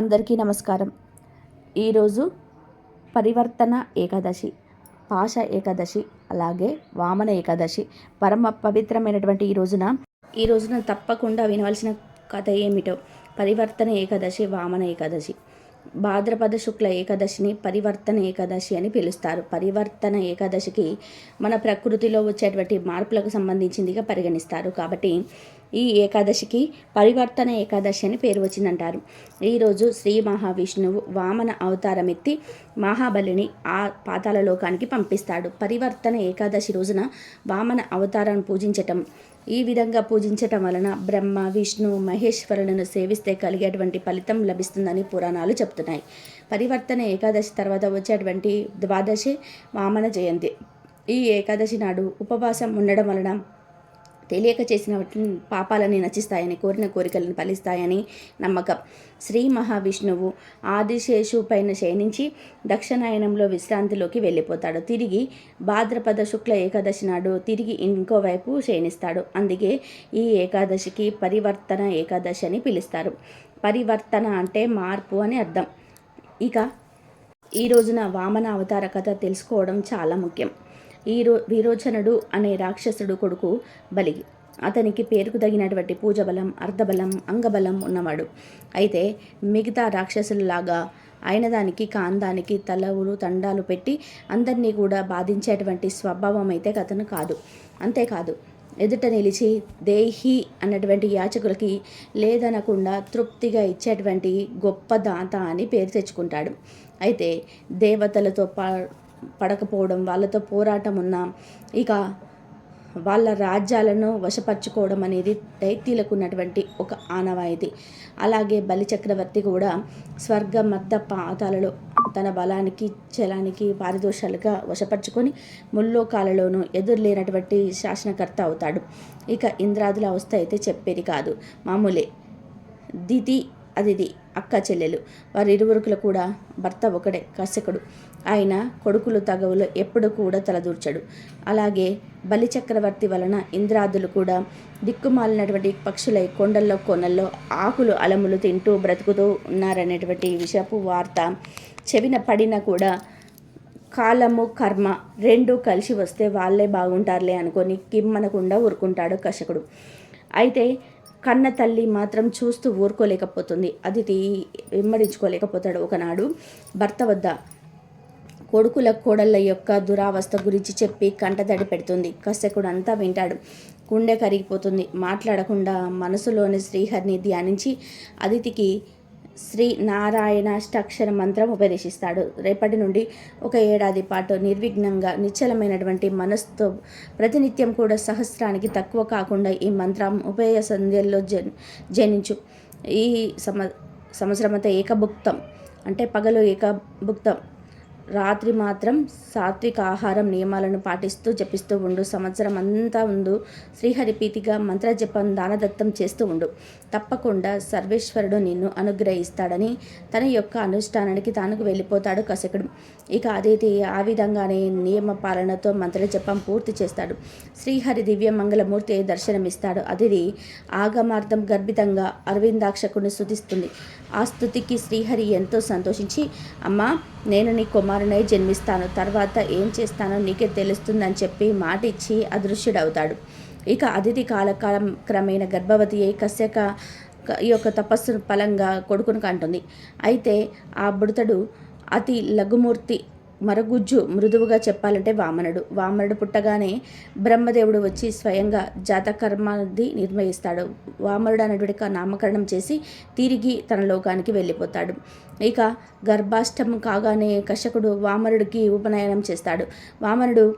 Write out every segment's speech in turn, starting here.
అందరికీ నమస్కారం. ఈరోజు పరివర్తన ఏకాదశి పాష ఏకాదశి అలాగే వామన ఏకాదశి పరమ పవిత్రమైనటువంటి ఈ రోజున ఈ రోజున తప్పకుండా వినవలసిన కథ ఏమిటో? పరివర్తన ఏకాదశి వామన ఏకాదశి. భాద్రపద శుక్ల ఏకాదశిని పరివర్తన ఏకాదశి అని పిలుస్తారు. పరివర్తన ఏకాదశికి మన ప్రకృతిలో వచ్చేటువంటి మార్పులకు సంబంధించిందిగా పరిగణిస్తారు. కాబట్టి ఈ ఏకాదశికి పరివర్తన ఏకాదశి అని పేరు వచ్చిందంటారు. ఈరోజు శ్రీ మహావిష్ణువు వామన అవతారం ఎత్తి మహాబలిని ఆ పాతాల లోకానికి పంపిస్తాడు. పరివర్తన ఏకాదశి రోజున వామన అవతారాన్ని పూజించటం ఈ విధంగా పూజించటం వలన బ్రహ్మ విష్ణు మహేశ్వరులను సేవిస్తే కలిగేటువంటి ఫలితం లభిస్తుందని పురాణాలు చెప్తున్నాయి. పరివర్తన ఏకాదశి తర్వాత వచ్చేటువంటి ద్వాదశి వామన జయంతి. ఈ ఏకాదశి నాడు ఉపవాసం ఉండడం వలన తెలియక చేసిన పాపాలని నచిస్తాయని కోరిన కోరికలను ఫలిస్తాయని నమ్మకం. శ్రీ మహావిష్ణువు ఆదిశేషు పైన శయనించి దక్షిణాయనంలో విశ్రాంతిలోకి వెళ్ళిపోతాడు. తిరిగి భాద్రపద శుక్ల ఏకాదశి నాడు తిరిగి ఇంకోవైపు శయనిస్తాడు. అందుకే ఈ ఏకాదశికి పరివర్తన ఏకాదశి అని పిలుస్తారు. పరివర్తన అంటే మార్పు అని అర్థం. ఇక ఈ రోజున వామన అవతార కథ తెలుసుకోవడం చాలా ముఖ్యం. ఈరో వీరోచనుడు అనే రాక్షసుడు కొడుకు బలి. అతనికి పేరుకు తగినటువంటి పూజబలం అర్ధబలం అంగబలం ఉన్నవాడు. అయితే మిగతా రాక్షసులలాగా ఆయన దానికి కాందానికి తలవులు తండాలు పెట్టి అందరినీ కూడా బాధించేటువంటి స్వభావం అయితే అతను కాదు. అంతేకాదు ఎదుట నిలిచి దేహి అన్నటువంటి యాచకులకి లేదనకుండా తృప్తిగా ఇచ్చేటువంటి గొప్ప దాత అని పేరు తెచ్చుకుంటాడు. అయితే దేవతలతో పా పడకపోవడం వాళ్ళతో పోరాటం ఉన్న ఇక వాళ్ళ రాజ్యాలను వశపరచుకోవడం అనేది దైత్యులకు ఉన్నటువంటి ఒక ఆనవాయితీ అలాగే బలి చక్రవర్తి కూడా స్వర్గ మద్ద పాతాలలో తన బలానికి చలానికి పారిదోషాలుగా వశపరుచుకొని ముల్లోకాలలోనూ ఎదురులేనటువంటి శాసనకర్త అవుతాడు. ఇక ఇంద్రాదుల అవస్థ అయితే చెప్పేది కాదు. మామూలే. దితి అదిది అక్క చెల్లెలు. వారిరువురుకులు కూడా భర్త ఒకడే కశ్యకుడు ఆయన కొడుకులు తగవులు ఎప్పుడు కూడా తలదూర్చడు. అలాగే బలిచక్రవర్తి వలన ఇంద్రాదులు కూడా దిక్కుమాలినటువంటి పక్షులై కొండల్లో కొనల్లో ఆకులు అలములు తింటూ బ్రతుకుతూ ఉన్నారనేటువంటి విషపు వార్త చెవిన పడినా కూడా కాలము కర్మ రెండు కలిసి వస్తే వాళ్ళే బాగుంటారులే అనుకొని కిమ్మనకుండా ఊరుకుంటాడు కశకుడు అయితే కన్న తల్లి మాత్రం చూస్తూ ఊరుకోలేకపోతుంది. అదితి వెంబడించుకోలేకపోతాడు ఒకనాడు. భర్త వద్ద కొడుకుల కోడళ్ళ యొక్క దురావస్థ గురించి చెప్పి కంటతడి పెడుతుంది. కశ్యకుడు అంతా వింటాడు. గుండె కరిగిపోతుంది. మాట్లాడకుండా మనసులోని శ్రీహరిని ధ్యానించి అదితికి శ్రీ నారాయణాష్టాక్షర మంత్రం ఉపదేశిస్తాడు. రేపటి నుండి ఒక ఏడాది పాటు నిర్విఘ్నంగా నిశ్చలమైనటువంటి మనస్సుతో ప్రతినిత్యం కూడా సహస్రానికి తక్కువ కాకుండా ఈ మంత్రం ఉభయ సంధ్యల్లో జన్ జనించు. ఈ సమ సంవత్సరమంతా ఏకభుక్తం అంటే పగలు ఏకభుక్తం. రాత్రి మాత్రం సాత్విక ఆహారం నియమాలను పాటిస్తూ జపిస్తూ ఉండు. సంవత్సరం అంతా ఉండు. శ్రీహరి ప్రీతిగా మంత్రజపం దానదత్తం చేస్తూ ఉండు. తప్పకుండా సర్వేశ్వరుడు నిన్ను అనుగ్రహిస్తాడని తన యొక్క అనుష్ఠానానికి తానుకు వెళ్ళిపోతాడు కసకుడు ఇక అదితి ఆ విధంగానే నియమ పాలనతో మంత్రజపం పూర్తి చేస్తాడు. శ్రీహరి దివ్య మంగళమూర్తి దర్శనమిస్తాడు. అదిది ఆగమార్థం గర్భితంగా అరవిందాక్షకుని స్థుతిస్తుంది ఆ స్థుతికి శ్రీహరి ఎంతో సంతోషించి అమ్మా నేను నీ కుమారునై జన్మిస్తాను. తర్వాత ఏం చేస్తానో నీకే తెలుస్తుందని చెప్పి మాట ఇచ్చి అదృశ్యుడవుతాడు. ఇక అతిథి కాలకాలం క్రమేణ గర్భవతి అయి కశ్యక ఈ యొక్క తపస్సు ఫలంగా కొడుకును కంటుంది. అయితే ఆ బుడతడు అతి లఘుమూర్తి మరగుజ్జు మృదువుగా చెప్పాలంటే వామనుడు. వామనుడు పుట్టగానే బ్రహ్మదేవుడు వచ్చి స్వయంగా జాతకర్మాది నిర్వహిస్తాడు వామనుడు అనేటువంటి నామకరణం చేసి తిరిగి తన లోకానికి వెళ్ళిపోతాడు. ఇక గర్భాష్టం కాగానే కశకుడు వామనుడికి ఉపనయనం చేస్తాడు. వామనుడు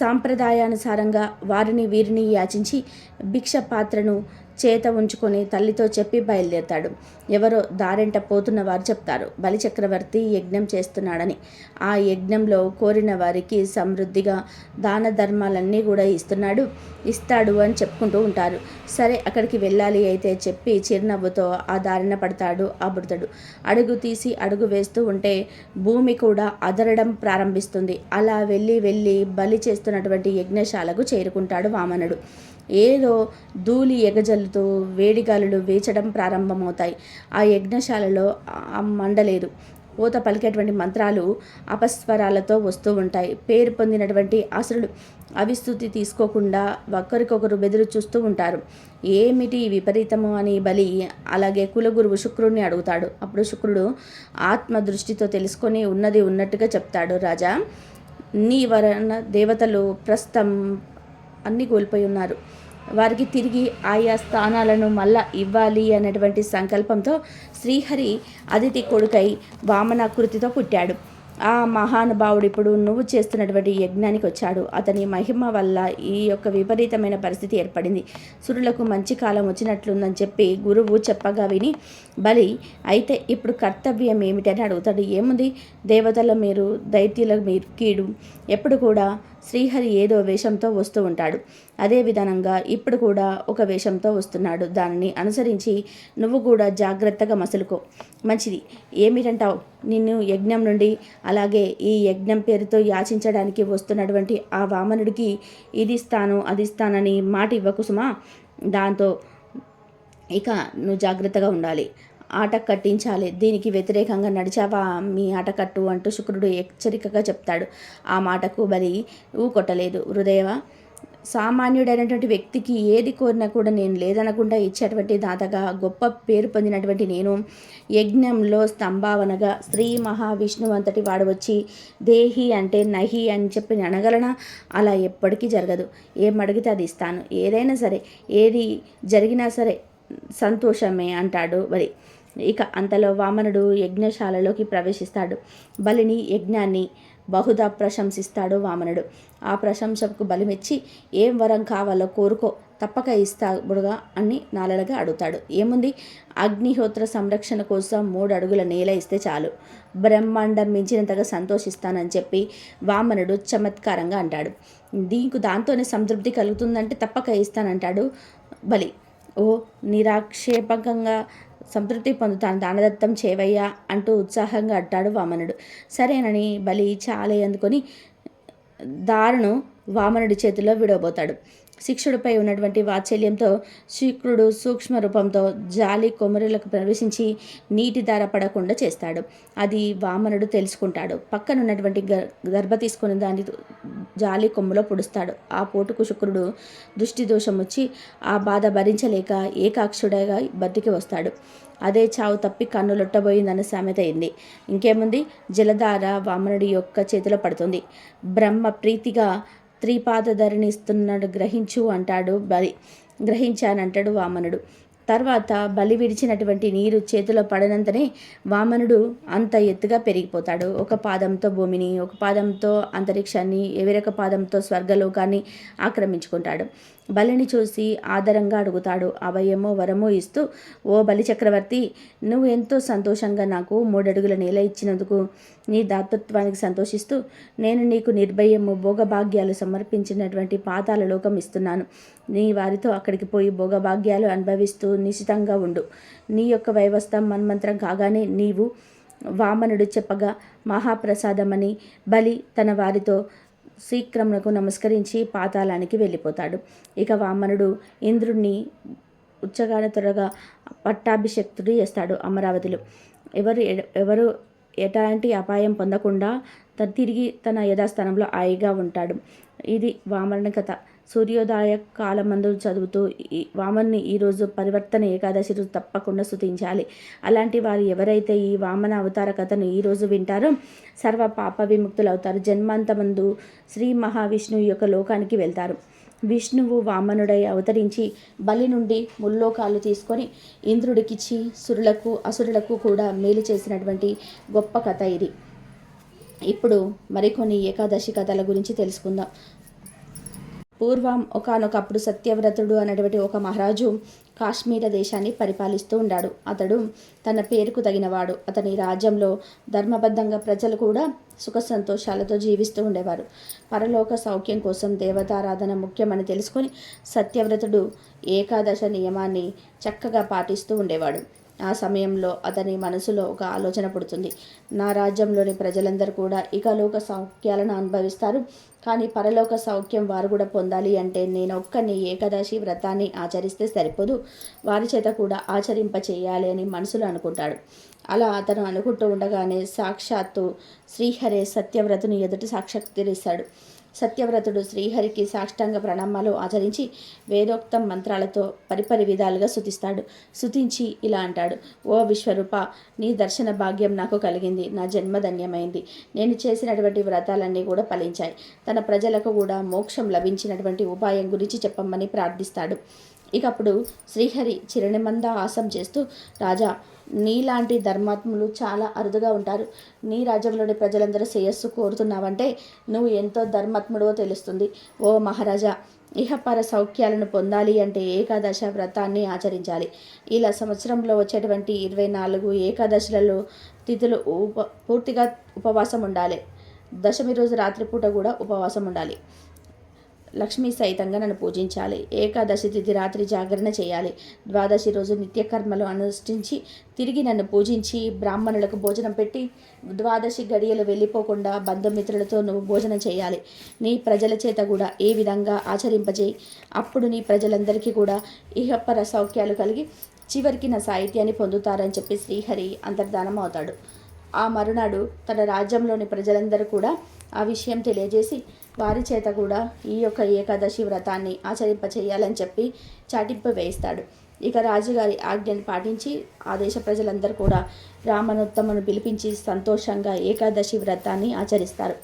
సాంప్రదాయానుసారంగా వారిని వీరిని యాచించి భిక్ష పాత్రను చేత ఉంచుకొని తల్లితో చెప్పి బయలుదేరతాడు. ఎవరో దారెంట పోతున్న వారు చెప్తారు బలిచక్రవర్తి యజ్ఞం చేస్తున్నాడని. ఆ యజ్ఞంలో కోరిన వారికి సమృద్ధిగా దాన ధర్మాలన్నీ కూడా ఇస్తున్నాడు ఇస్తాడు అని చెప్పుకుంటూ ఉంటారు. సరే అక్కడికి వెళ్ళాలి అయితే చెప్పి చిరునవ్వుతో ఆ దారిన పడతాడు ఆ బుడతడు. అడుగు తీసి అడుగు వేస్తూ ఉంటే భూమి కూడా అదరడం ప్రారంభిస్తుంది. అలా వెళ్ళి వెళ్ళి బలి చేస్తున్నటువంటి యజ్ఞశాలకు చేరుకుంటాడు వామనుడు. ఏదో ధూళి ఎగజల్లుతూ వేడిగాలులు వేచడం ప్రారంభమవుతాయి. ఆ యజ్ఞశాలలో మండలేదు ఊత పలికేటువంటి మంత్రాలు అపస్వరాలతో వస్తూ ఉంటాయి. పేరు పొందినటువంటి అసురులు అవిస్తుతి తీసుకోకుండా ఒకరికొకరు బెదురు చూస్తూ ఉంటారు. ఏమిటి విపరీతము అని బలి? అలాగే కులగురువు శుక్రుడిని అడుగుతాడు. అప్పుడు శుక్రుడు ఆత్మ దృష్టితో తెలుసుకొని ఉన్నది ఉన్నట్టుగా చెప్తాడు. రాజా నీ వరణ దేవతలు ప్రస్తుతం అన్నీ కోల్పోయి ఉన్నారు. వారికి తిరిగి ఆయా స్థానాలను మళ్ళా ఇవ్వాలి అనేటువంటి సంకల్పంతో శ్రీహరి అదితి కొడుకై వామనాకృతితో పుట్టాడు. ఆ మహానుభావుడు ఇప్పుడు నువ్వు చేస్తున్నటువంటి యజ్ఞానికి వచ్చాడు. అతని మహిమ వల్ల ఈ యొక్క విపరీతమైన పరిస్థితి ఏర్పడింది. సురులకు మంచి కాలం వచ్చినట్లుందని చెప్పి గురువు చెప్పగా విని బలి అయితే ఇప్పుడు కర్తవ్యం ఏమిటని అడుగుతాడు. ఏముంది? దేవతల మీరు దైత్యుల మీరు కీడు. ఎప్పుడు కూడా శ్రీహరి ఏదో వేషంతో వస్తూ ఉంటాడు. అదే విధానంగా ఇప్పుడు కూడా ఒక వేషంతో వస్తున్నాడు. దానిని అనుసరించి నువ్వు కూడా జాగ్రత్తగా మసులుకో. మంచిది. ఏమిటంటావు? నిన్ను యజ్ఞం నుండి అలాగే ఈ యజ్ఞం పేరుతో యాచించడానికి వస్తున్నటువంటి ఆ వామనుడికి ఇది ఇస్తాను అది ఇస్తానని మాట ఇవ్వకుసుమా దాంతో ఇక నువ్వు జాగ్రత్తగా ఉండాలి. ఆట కట్టించాలి. దీనికి వ్యతిరేకంగా నడిచావా? మీ ఆట కట్టు అంటూ శుక్రుడు హెచ్చరికగా చెప్తాడు. ఆ మాటకు బలి కొట్టలేదు. హృదయవ సామాన్యుడైనటువంటి వ్యక్తికి ఏది కోరినా కూడా నేను లేదనకుండా ఇచ్చేటువంటి దాతగా గొప్ప పేరు పొందినటువంటి నేను యజ్ఞంలో స్తంభావనగా శ్రీ మహావిష్ణువు అంతటి వాడు వచ్చి దేహి అంటే నహి అని చెప్పి అనగలనా అలా ఎప్పటికీ జరగదు. ఏం అడిగితే అది ఇస్తాను. ఏదైనా సరే ఏది జరిగినా సరే సంతోషమే అంటాడు మరి ఇక అంతలో వామనుడు యజ్ఞశాలలోకి ప్రవేశిస్తాడు. బలిని యజ్ఞాన్ని బహుదా ప్రశంసిస్తాడు వామనుడు. ఆ ప్రశంసకు బలిమెచ్చి ఏం వరం కావాలో కోరుకో తప్పక ఇస్తాడుగా అని నాలలుగా అడుగుతాడు. ఏముంది? అగ్నిహోత్ర సంరక్షణ కోసం మూడు అడుగుల నేల ఇస్తే చాలు. బ్రహ్మాండం మించినంతగా సంతోషిస్తానని చెప్పి వామనుడు చమత్కారంగా అంటాడు. దీనికి దాంతోనే సంతృప్తి కలుగుతుందంటే తప్పక ఇస్తానంటాడు బలి. ఓ నిరాక్షేపకంగా సంతృప్తి పొందుతాను దానదత్తం చేవయ్యా అంటూ ఉత్సాహంగా అట్టాడు వామనుడు. సరేనని బలి చాలే అందుకొని దారును వామనుడి చేతిలో విడవబోతాడు. శిక్షుడిపై ఉన్నటువంటి వాత్సల్యంతో శుక్రుడు సూక్ష్మ రూపంతో జాలి కొమరులకు ప్రవేశించి నీటి ధార పడకుండా చేస్తాడు. అది వామనుడు తెలుసుకుంటాడు. పక్కనున్నటువంటి గర్భ తీసుకుని దాన్ని జాలి కొమ్ములో పొడుస్తాడు. ఆ పోటుకు శుక్రుడు దృష్టి దోషం వచ్చి ఆ బాధ భరించలేక ఏకాక్షుడగా బతికి వస్తాడు. అదే చావు తప్పి కన్ను లొట్టబోయిందన్న సామెత అయింది. ఇంకేముంది? జలధార వామనుడి యొక్క చేతిలో పడుతుంది. బ్రహ్మ ప్రీతిగా త్రిపాదధరినిస్తున్నాడు గ్రహించు అంటాడు బలి గ్రహించానంటాడు వామనుడు. తర్వాత బలి విడిచినటువంటి నీరు చేతిలో పడనంతనే వామనుడు అంత ఎత్తుగా పెరిగిపోతాడు. ఒక పాదంతో భూమిని ఒక పాదంతో అంతరిక్షాన్ని ఎవరొక పాదంతో స్వర్గలోకాన్ని ఆక్రమించుకుంటాడు. బలిని చూసి ఆదరంగా అడుగుతాడు. అభయమో వరమో ఇస్తూ ఓ బలి చక్రవర్తి నువ్వు ఎంతో సంతోషంగా నాకు మూడడుగుల నేల ఇచ్చినందుకు నీ దాతృత్వానికి సంతోషిస్తూ నేను నీకు నిర్భయము భోగభాగ్యాలు సమర్పించినటువంటి పాతాల లోకం ఇస్తున్నాను. నీ వారితో అక్కడికి పోయి భోగభాగ్యాలు అనుభవిస్తూ నిశ్చితంగా ఉండు. నీ యొక్క వైవస్థం మన్మంత్రం కాగానే నీవు వామనుడు చెప్పగా మహాప్రసాదమని బలి తన వారితో శ్రీక్రమునకు నమస్కరించి పాతాళానికి వెళ్ళిపోతాడు. ఇక వామనుడు ఇంద్రుణ్ణి ఉచ్చగాన త్వరగా పట్టాభిషక్తుడు చేస్తాడు అమరావతిలో. ఎవరు ఎవరు ఎలాంటి అపాయం పొందకుండా తిరిగి తన యథాస్థానంలో హాయిగా ఉంటాడు. ఇది వామన కథ. సూర్యోదయ కాలమందు చదువుతూ ఈ వామన్ని ఈరోజు పరివర్తన ఏకాదశి రోజు తప్పకుండా స్థుతించాలి అలాంటి వారు ఎవరైతే ఈ వామన అవతార కథను ఈరోజు వింటారో సర్వ పాప విముక్తులు అవుతారు జన్మాంతమందు శ్రీ మహావిష్ణువు యొక్క లోకానికి వెళ్తారు. విష్ణువు వామనుడై అవతరించి బలి నుండి ముల్లోకాలు తీసుకొని ఇంద్రుడికిచ్చి సురులకు అసురులకు కూడా మేలు చేసినటువంటి గొప్ప కథ ఇది. ఇప్పుడు మరికొన్ని ఏకాదశి కథల గురించి తెలుసుకుందాం. పూర్వం ఒకనొకప్పుడు సత్యవ్రతుడు అనేటువంటి ఒక మహారాజు కాశ్మీర దేశాన్ని పరిపాలిస్తూ ఉన్నాడు అతడు తన పేరుకు తగినవాడు. అతని రాజ్యంలో ధర్మబద్ధంగా ప్రజలు కూడా సుఖ సంతోషాలతో జీవిస్తూ ఉండేవారు. పరలోక సౌఖ్యం కోసం దేవతారాధన ముఖ్యమని తెలుసుకొని సత్యవ్రతుడు ఏకాదశ నియమాన్ని చక్కగా పాటిస్తూ ఉండేవాడు. ఆ సమయంలో అతని మనసులో ఒక ఆలోచన పుడుతుంది. నా రాజ్యంలోని ప్రజలందరూ కూడా ఇకలోక సౌఖ్యాలను అనుభవిస్తారు. కానీ పరలోక సౌఖ్యం వారు కూడా పొందాలి అంటే నేను ఒక్కని ఏకాదశి వ్రతాన్ని ఆచరిస్తే సరిపోదు. వారి చేత కూడా ఆచరింప చేయాలి అని మనసులో అనుకుంటాడు. అలా అతను అనుకుంటూ ఉండగానే సాక్షాత్తు శ్రీహరే సత్యవ్రతుని ఎదుట సాక్షాత్కరిస్తాడు సత్యవ్రతుడు శ్రీహరికి సాష్టాంగ ప్రణామాలు ఆచరించి వేదోక్తం మంత్రాలతో పరిపరి విధాలుగా శుతిస్తాడు శుతించి ఇలా అంటాడు ఓ విశ్వరూప నీ దర్శన భాగ్యం నాకు కలిగింది. నా జన్మ ధన్యమైంది. నేను చేసినటువంటి వ్రతాలన్నీ కూడా ఫలించాయి. తన ప్రజలకు కూడా మోక్షం లభించినటువంటి ఉపాయం గురించి చెప్పమని ప్రార్థిస్తాడు. ఇక అప్పుడు శ్రీహరి చిరణమంద ఆసం చేస్తూ రాజా నీలాంటి ధర్మాత్ములు చాలా అరుదుగా ఉంటారు. నీ రాజ్యంలోని ప్రజలందరూ శ్రేయస్సు కోరుతున్నావంటే నువ్వు ఎంతో ధర్మాత్ముడో తెలుస్తుంది. ఓ మహారాజా ఇహపర సౌఖ్యాలను పొందాలి అంటే ఏకాదశ వ్రతాన్ని ఆచరించాలి. ఇలా సంవత్సరంలో వచ్చేటువంటి ఇరవై నాలుగు ఏకాదశులలో తిథులు ఉప పూర్తిగా ఉపవాసం ఉండాలి దశమి రోజు రాత్రిపూట కూడా ఉపవాసం ఉండాలి లక్ష్మీ సహితంగా నన్ను పూజించాలి. ఏకాదశి తిథి రాత్రి జాగరణ చేయాలి. ద్వాదశి రోజు నిత్యకర్మలు అనుష్ఠించి తిరిగి నన్ను పూజించి బ్రాహ్మణులకు భోజనం పెట్టి ద్వాదశి గడియలు వెళ్ళిపోకుండా బంధుమిత్రులతో నువ్వు భోజనం చేయాలి. నీ ప్రజల చేత కూడా ఏ విధంగా ఆచరింపజేయి. అప్పుడు నీ ప్రజలందరికీ కూడా ఇహపర సౌఖ్యాలు కలిగి చివరికి నా సాహిత్యాన్ని పొందుతారని చెప్పి శ్రీహరి అంతర్ధానం అవుతాడు. ఆ మరునాడు తన రాజ్యంలోని ప్రజలందరూ కూడా ఆ విషయం తెలియజేసి వారి చేత కూడా ఈ యొక్క ఏకాదశి వ్రతాన్ని ఆచరింప చేయాలని చెప్పి చాటింపు వేయిస్తాడు. ఇక రాజుగారి ఆజ్ఞను పాటించి ఆ దేశ ప్రజలందరూ కూడా రామనోత్తమను పిలిపించి సంతోషంగా ఏకాదశి వ్రతాన్ని ఆచరిస్తారు.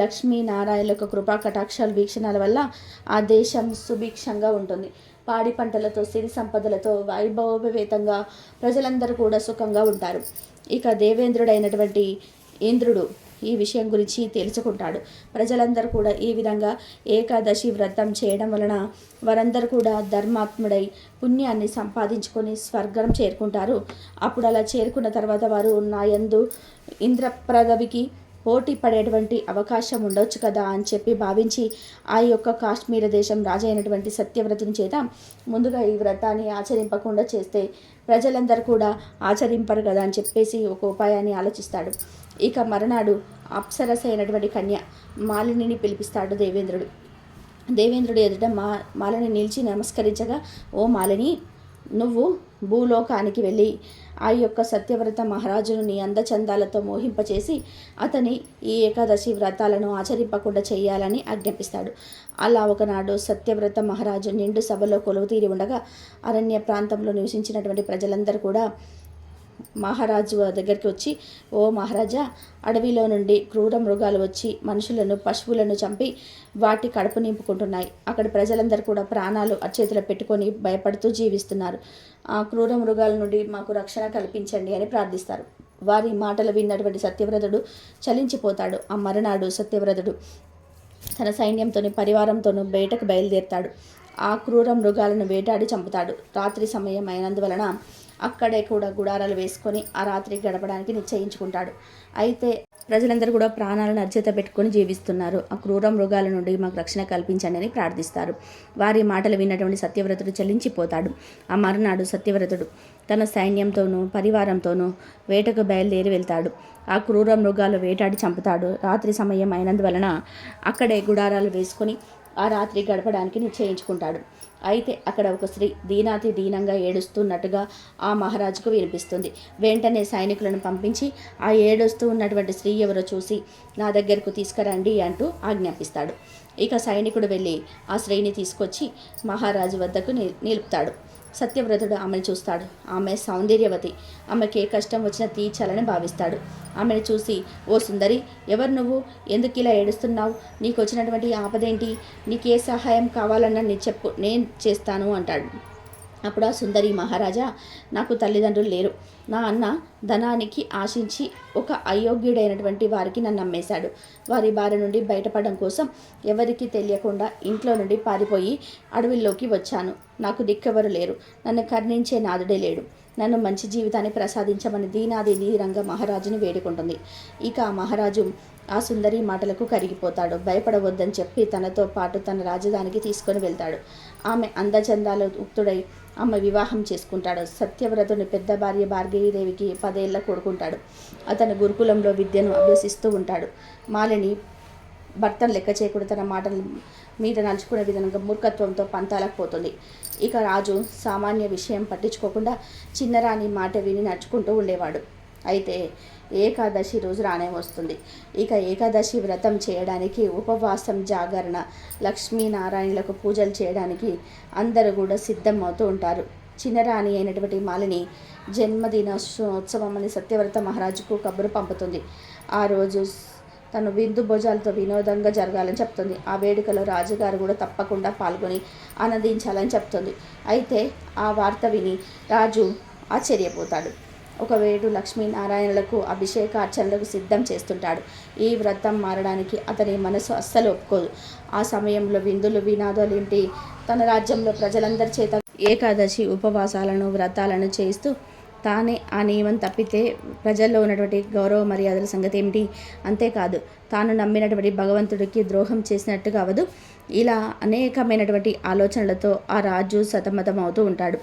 లక్ష్మీనారాయణుల కృపా కటాక్షాలు వీక్షణాల వల్ల ఆ దేశం సుభిక్షంగా ఉంటుంది. పాడి పంటలతో సిరి సంపదలతో వైభవోపేతంగా ప్రజలందరూ కూడా సుఖంగా ఉంటారు. ఇక దేవేంద్రుడైనటువంటి ఇంద్రుడు ఈ విషయం గురించి తెలుసుకుంటాడు. ప్రజలందరూ కూడా ఈ విధంగా ఏకాదశి వ్రతం చేయడం వలన వారందరూ కూడా ధర్మాత్ముడై పుణ్యాన్ని సంపాదించుకొని స్వర్గం చేరుకుంటారు. అప్పుడు అలా చేరుకున్న తర్వాత వారు నాయందు ఇంద్రప్రదవికి పోటీ పడేటువంటి అవకాశం ఉండొచ్చు కదా అని చెప్పి భావించి ఆ యొక్క కాశ్మీర దేశం రాజైనటువంటి సత్యవ్రతం సత్యవ్రతుని చేత ముందుగా ఈ వ్రతాన్ని ఆచరింపకుండా చేస్తే ప్రజలందరూ కూడా ఆచరింపరు కదా అని చెప్పేసి ఒక ఉపాయాన్ని ఆలోచిస్తాడు. ఇక మరునాడు అప్సరస అయినటువంటి కన్య మాలినిని పిలిపిస్తాడు దేవేంద్రుడు. దేవేంద్రుడు ఎదుట మా మాలిని నిలిచి నమస్కరించగా ఓ మాలిని నువ్వు భూలోకానికి వెళ్ళి ఆ యొక్క సత్యవ్రత మహారాజును నీ అందచందాలతో మోహింపచేసి అతని ఈ ఏకాదశి వ్రతాలను ఆచరింపకుండా చేయాలని ఆజ్ఞాపిస్తాడు. అలా ఒకనాడు సత్యవ్రత మహారాజు నిండు సభలో కొలువు తీరి ఉండగా అరణ్య ప్రాంతంలో నివసించినటువంటి ప్రజలందరూ కూడా మహారాజు దగ్గరికి వచ్చి ఓ మహారాజా అడవిలో నుండి క్రూర మృగాలు వచ్చి మనుషులను పశువులను చంపి వాటి కడుపు నింపుకుంటున్నాయి. అక్కడ ప్రజలందరూ కూడా ప్రాణాలు అచేతిలో పెట్టుకొని భయపడుతూ జీవిస్తున్నారు. ఆ క్రూర మృగాల నుండి మాకు రక్షణ కల్పించండి అని ప్రార్థిస్తారు. వారి మాటలు విన్నటువంటి సత్యవ్రతుడు చలించిపోతాడు. ఆ మరునాడు సత్యవ్రతుడు తన సైన్యంతోని పరివారంతోనూ బయటకు బయలుదేరుతాడు. ఆ క్రూర మృగాలను వేటాడి చంపుతాడు. రాత్రి సమయం అయినందువలన అక్కడే కూడా గుడారాలు వేసుకొని ఆ రాత్రి గడపడానికి నిశ్చయించుకుంటాడు. అయితే ప్రజలందరూ కూడా ప్రాణాలను అర్జత పెట్టుకొని జీవిస్తున్నారు. ఆ క్రూర మృగాల నుండి మాకు రక్షణ కల్పించండి అని ప్రార్థిస్తారు. వారి మాటలు విన్నటువంటి సత్యవ్రతుడు చలించిపోతాడు ఆ మరునాడు సత్యవ్రతుడు తన సైన్యంతోనూ పరివారంతోనూ వేటకు బయలుదేరి వెళ్తాడు. ఆ క్రూర మృగాలు వేటాడి చంపుతాడు. రాత్రి సమయం అయినందువలన అక్కడే గుడారాలు వేసుకొని ఆ రాత్రి గడపడానికి నిశ్చయించుకుంటాడు. అయితే అక్కడ ఒక స్త్రీ దీనాతి దీనంగా ఏడుస్తున్నట్టుగా ఆ మహారాజుకు వినిపిస్తుంది. వెంటనే సైనికులను పంపించి ఆ ఏడుస్తూ ఉన్నటువంటి స్త్రీ ఎవరో చూసి నా దగ్గరకు తీసుకురండి అంటూ ఆజ్ఞాపిస్తాడు. ఇక సైనికుడు వెళ్ళి ఆ శ్రేణి తీసుకొచ్చి మహారాజు వద్దకు నిలుపుతాడు. సత్యవ్రతుడు ఆమెను చూస్తాడు. ఆమె సౌందర్యవతి. ఆమెకి ఏ కష్టం వచ్చినా తీర్చాలని భావిస్తాడు. ఆమెను చూసి ఓ సుందరి ఎవరు నువ్వు? ఎందుకు ఇలా ఏడుస్తున్నావు? నీకు వచ్చినటువంటి ఆపదేంటి? నీకు ఏ సహాయం కావాలన్నా నేను చెప్పు నేను చేస్తాను అంటాడు. అప్పుడు ఆ సుందరి మహారాజా నాకు తల్లిదండ్రులు లేరు. నా అన్న ధనానికి ఆశించి ఒక అయోగ్యుడైనటువంటి వారికి నన్ను అమ్మేశాడు. వారి బారి నుండి బయటపడడం కోసం ఎవరికి తెలియకుండా ఇంట్లో నుండి పారిపోయి అడవిలోకి వచ్చాను. నాకు దిక్కెవరు లేరు. నన్ను కర్ణించే నాదుడే లేడు. నన్ను మంచి జీవితాన్ని ప్రసాదించమని దీనాది రంగ మహారాజుని వేడుకుంటుంది. ఇక ఆ మహారాజు ఆ సుందరి మాటలకు కరిగిపోతాడు. భయపడవద్దని చెప్పి తనతో పాటు తన రాజధానికి తీసుకొని వెళ్తాడు. ఆమె అందచందాలు ఉక్తుడై ఆమె వివాహం చేసుకుంటాడు. సత్యవ్రతుని పెద్ద భార్య భార్గవీదేవికి పదేళ్ళ కొడుకుంటాడు. అతను గురుకులంలో విద్యను అభ్యసిస్తూ ఉంటాడు. మాలిని భర్తను లెక్క చేయకుండా తన మాటలు మీద నడుచుకునే విధంగా మూర్ఖత్వంతో పంతాలకు పోతుంది. ఇక రాజు సామాన్య విషయం పట్టించుకోకుండా చిన్నరాణి మాట విని నడుచుకుంటూ ఉండేవాడు. అయితే ఏకాదశి రోజు రానే వస్తుంది. ఇక ఏకాదశి వ్రతం చేయడానికి ఉపవాసం జాగరణ లక్ష్మీనారాయణులకు పూజలు చేయడానికి అందరూ కూడా సిద్ధమవుతూ ఉంటారు. చిన్నరాణి అయినటువంటి మాలిని జన్మదినోత్సవం అని సత్యవ్రత మహారాజుకు కబురు పంపుతుంది. ఆ రోజు తను విందు భోజాలతో వినోదంగా జరగాలని చెప్తుంది. ఆ వేడుకలో రాజుగారు కూడా తప్పకుండా పాల్గొని ఆనందించాలని చెప్తుంది. అయితే ఆ వార్త విని రాజు ఆశ్చర్యపోతాడు. ఒకవేడు లక్ష్మీనారాయణులకు అభిషేకార్చనలకు సిద్ధం చేస్తుంటాడు. ఈ వ్రతం మారడానికి అతని మనసు అస్సలు ఒప్పుకోదు. ఆ సమయంలో విందులు వినాదాలు ఏంటి? తన రాజ్యంలో ప్రజలందరి చేత ఏకాదశి ఉపవాసాలను వ్రతాలను చేస్తూ తానే ఆ నియమం తప్పితే ప్రజల్లో ఉన్నటువంటి గౌరవ మర్యాదల సంగతి ఏమిటి? అంతేకాదు తాను నమ్మినటువంటి భగవంతుడికి ద్రోహం చేసినట్టుగా అవదు. ఇలా అనేకమైనటువంటి ఆలోచనలతో ఆ రాజు సతమతం అవుతూ ఉంటాడు.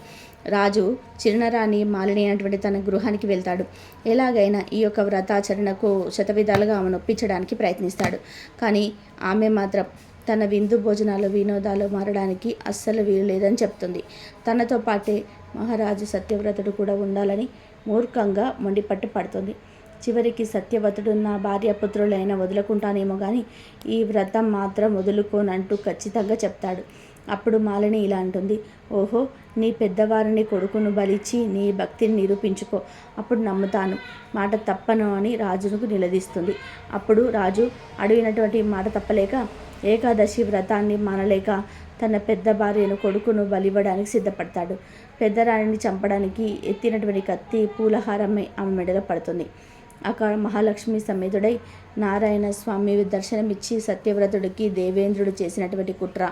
రాజు చిరునరాణి మాలిని అయినటువంటి తన గృహానికి వెళ్తాడు. ఎలాగైనా ఈ యొక్క వ్రతాచరణకు శతవిధాలుగా ఆమెను ఒప్పించడానికి ప్రయత్నిస్తాడు. కానీ ఆమె మాత్రం తన విందు భోజనాలు వినోదాలు మారడానికి అస్సలు వీలు లేదని చెప్తుంది. తనతో పాటే మహారాజు సత్యవ్రతుడు కూడా ఉండాలని మూర్ఖంగా మొండిపట్టు పడుతుంది. చివరికి సత్యవ్రతుడు నా భార్యాపుత్రులైనా వదులుకుంటానేమో కానీ ఈ వ్రతం మాత్రం వదులుకోనంటూ ఖచ్చితంగా చెప్తాడు. అప్పుడు మాలిని ఇలా అంటుంది. ఓహో నీ పెద్దవారిని కొడుకును బలిచి నీ భక్తిని నిరూపించుకో. అప్పుడు నమ్ముతాను. మాట తప్పను అని రాజును నిలదీస్తుంది. అప్పుడు రాజు అడిగినటువంటి మాట తప్పలేక ఏకాదశి వ్రతాన్ని మానలేక తన పెద్ద భార్యను కొడుకును బలివ్వడానికి సిద్ధపడతాడు. పెద్దరాణిని చంపడానికి ఎత్తినటువంటి కత్తి పూలహారమే ఆమె మెడలో పడుతుంది. అక్కడ మహాలక్ష్మి సమేతుడై నారాయణ స్వామి దర్శనమిచ్చి సత్యవ్రతుడికి దేవేంద్రుడు చేసినటువంటి కుట్ర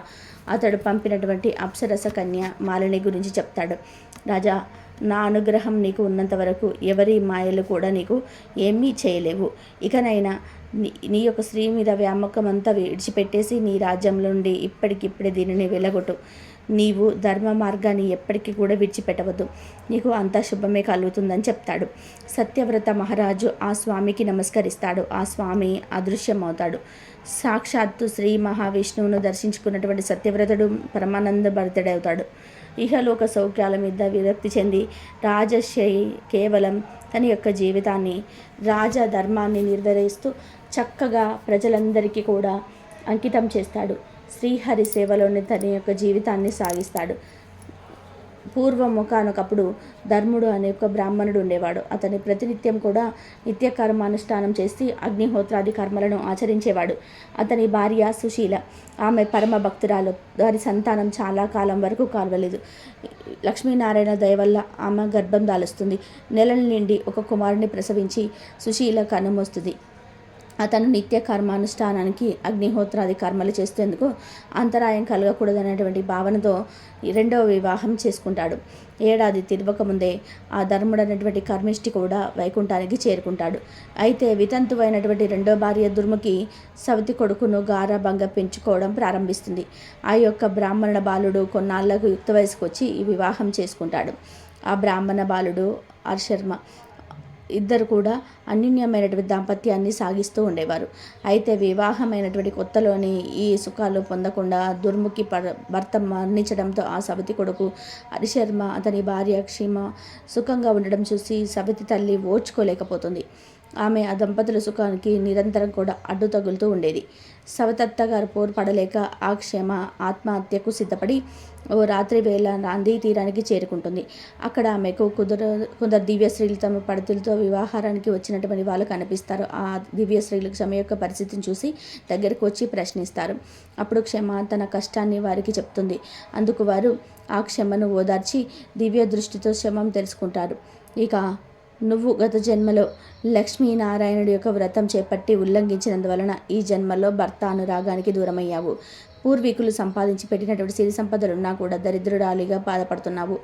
అతడు పంపినటువంటి అప్సరస కన్య మాలిని గురించి చెప్తాడు. రాజా నా అనుగ్రహం నీకు ఉన్నంత వరకు ఎవరి మాయలు కూడా నీకు ఏమీ చేయలేవు. ఇకనైనా నీ నీ యొక్క స్త్రీ మీద వ్యామకం అంతా విడిచిపెట్టేసి నీ రాజ్యంలో నుండి ఇప్పటికిప్పుడే దీనిని వెలగొట్టు నీవు ధర్మ మార్గాన్ని ఎప్పటికీ కూడా విడిచిపెట్టవద్దు. నీకు అంతా శుభమే కలుగుతుందని చెప్తాడు. సత్యవ్రత మహారాజు ఆ స్వామికి నమస్కరిస్తాడు. ఆ స్వామి అదృశ్యమవుతాడు. సాక్షాత్తు శ్రీ మహావిష్ణువును దర్శించుకున్నటువంటి సత్యవ్రతుడు పరమానంద భరితుడవుతాడు. ఇహలోక సౌఖ్యాల మీద విరక్తి చెంది రాజశయి కేవలం తన యొక్క జీవితాన్ని రాజధర్మాన్ని నిర్వహిస్తూ చక్కగా ప్రజలందరికీ కూడా అంకితం చేస్తాడు. శ్రీహరి సేవలోని తన యొక్క జీవితాన్ని సాగిస్తాడు. పూర్వం ఒకనొకప్పుడు ధర్ముడు అనే ఒక బ్రాహ్మణుడు ఉండేవాడు అతని ప్రతినిత్యం కూడా నిత్య కర్మానుష్ఠానం చేసి అగ్నిహోత్రాది కర్మలను ఆచరించేవాడు. అతని భార్య సుశీల ఆమె పరమ భక్తురాలు. వారి సంతానం చాలా కాలం వరకు కాల్వలేదు. లక్ష్మీనారాయణ దయ వల్ల ఆమె గర్భం దాలుస్తుంది. నెలల నుండి ఒక కుమారుని ప్రసవించి సుశీల కనుమొస్తుంది. అతను నిత్య కర్మానుష్ఠానానికి అగ్నిహోత్రాది కర్మలు చేసేందుకు అంతరాయం కలగకూడదనేటువంటి భావనతో రెండవ వివాహం చేసుకుంటాడు. ఏడాది తిరవకముందే ఆ ధర్ముడు అనేటువంటి కర్మిష్టి కూడా వైకుంఠానికి చేరుకుంటాడు. అయితే వితంతువైనటువంటి రెండో భార్య దుర్ముఖి సవతి కొడుకును గారాభంగా పెంచుకోవడం ప్రారంభిస్తుంది. ఆ యొక్క బ్రాహ్మణ బాలుడు కొన్నాళ్ళకు యుక్త వయసుకు వచ్చి ఈ వివాహం చేసుకుంటాడు. ఆ బ్రాహ్మణ బాలుడు అర్శర్మ ఇద్దరు కూడా అన్యోన్యమైనటువంటి దాంపత్యాన్ని సాగిస్తూ ఉండేవారు. అయితే వివాహమైనటువంటి కొత్తలోని ఈ సుఖాలు పొందకుండా దుర్ముఖి భర్త మరణించడంతో ఆ సబతి కొడుకు హరిశర్మ అతని భార్య క్షీమ సుఖంగా ఉండడం చూసి సబతి తల్లి ఓర్చుకోలేకపోతుంది. ఆమె ఆ దంపతుల సుఖానికి నిరంతరం కూడా అడ్డు తగులుతూ ఉండేది. సవతత్త గారు పోరు పడలేక ఆ క్షమ ఆత్మహత్యకు సిద్ధపడి రాత్రి వేళ నాంది తీరానికి చేరుకుంటుంది. అక్కడ ఆమెకు కుదర కొందరు దివ్యశ్రీలు తమ పడతులతో వివాహారానికి వచ్చినటువంటి వాళ్ళు కనిపిస్తారు. ఆ దివ్యశ్రీలకు క్షమ యొక్క పరిస్థితిని చూసి దగ్గరకు వచ్చి ప్రశ్నిస్తారు. అప్పుడు క్షమ తన కష్టాన్ని వారికి చెప్తుంది. అందుకు వారు ఆ క్షమను ఓదార్చి దివ్య దృష్టితో క్షమం తెలుసుకుంటారు. ఇక నువ్వు గత జన్మలో లక్ష్మీనారాయణుడి యొక్క వ్రతం చేపట్టి ఉల్లంఘించినందువలన ఈ జన్మలో భర్త అనురాగానికి దూరమయ్యావు. పూర్వీకులు సంపాదించి పెట్టినటువంటి సిరి సంపదలున్నా కూడా దరిద్రుడాలిగా బాధపడుతున్నావు.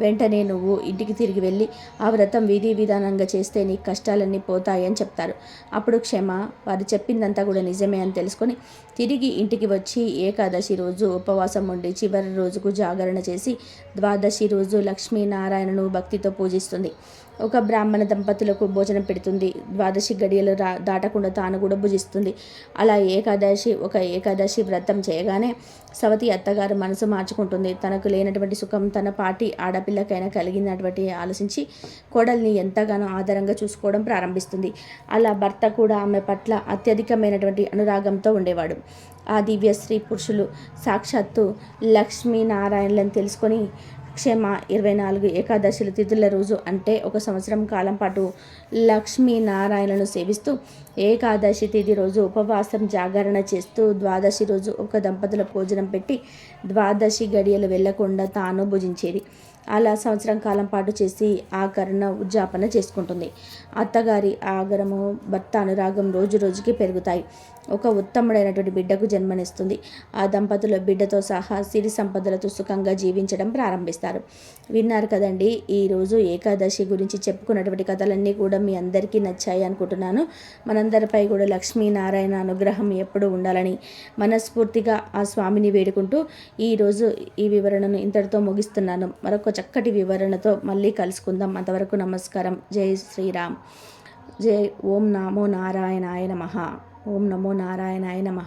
వెంటనే నువ్వు ఇంటికి తిరిగి వెళ్ళి ఆ వ్రతం విధి విధానంగా చేస్తే నీ కష్టాలన్నీ పోతాయని చెప్తారు. అప్పుడు క్షమ వారు చెప్పిందంతా కూడా నిజమే అని తెలుసుకొని తిరిగి ఇంటికి వచ్చి ఏకాదశి రోజు ఉపవాసం ఉండి చివరి రోజుకు జాగరణ చేసి ద్వాదశి రోజు లక్ష్మీనారాయణను భక్తితో పూజిస్తుంది. ఒక బ్రాహ్మణ దంపతులకు భోజనం పెడుతుంది. ద్వాదశి గడియలు రా దాటకుండా తాను కూడా భుజిస్తుంది. అలా ఏకాదశి ఒక ఏకాదశి వ్రతం చేయగానే సవతి అత్తగారు మనసు మార్చుకుంటుంది. తనకు లేనటువంటి సుఖం తన పాటి ఆడపిల్లకైనా కలిగినటువంటి ఆలోచించి కోడల్ని ఎంతగానో ఆధారంగా చూసుకోవడం ప్రారంభిస్తుంది. అలా భర్త కూడా ఆమె పట్ల అత్యధికమైనటువంటి అనురాగంతో ఉండేవాడు. ఆ దివ్య స్త్రీ పురుషులు సాక్షాత్తు లక్ష్మీనారాయణలను తెలుసుకొని క్షమ ఇరవై నాలుగు ఏకాదశుల తిథుల రోజు అంటే ఒక సంవత్సరం కాలం పాటు లక్ష్మీనారాయణను సేవిస్తూ ఏకాదశి తిథి రోజు ఉపవాసం జాగరణ చేస్తూ ద్వాదశి రోజు ఒక దంపతుల భోజనం పెట్టి ద్వాదశి గడియలు వెళ్ళకుండా తాను భుజించేది. అలా సంవత్సరం కాలం పాటు చేసి ఆకరణ ఉద్యాపన చేసుకుంటుంది. అత్తగారి ఆగరము భర్త అనురాగం రోజు రోజుకి పెరుగుతాయి. ఒక ఉత్తముడైనటువంటి బిడ్డకు జన్మనిస్తుంది. ఆ దంపతుల బిడ్డతో సహా సిరి సంపదలతో సుఖంగా జీవించడం ప్రారంభిస్తారు. విన్నారు కదండి ఈరోజు ఏకాదశి గురించి చెప్పుకున్నటువంటి కథలన్నీ కూడా మీ అందరికీ నచ్చాయి అనుకుంటున్నాను. మనందరిపై కూడా లక్ష్మీనారాయణ అనుగ్రహం ఎప్పుడు ఉండాలని మనస్ఫూర్తిగా ఆ స్వామిని వేడుకుంటూ ఈరోజు ఈ వివరణను ఇంతటితో ముగిస్తున్నాను. మరొక చక్కటి వివరణతో మళ్ళీ కలుసుకుందాం. అంతవరకు నమస్కారం. జై శ్రీరామ్. జై. ఓం నమో నారాయణాయ నమ. ఓం నమో నారాయణాయ నమ.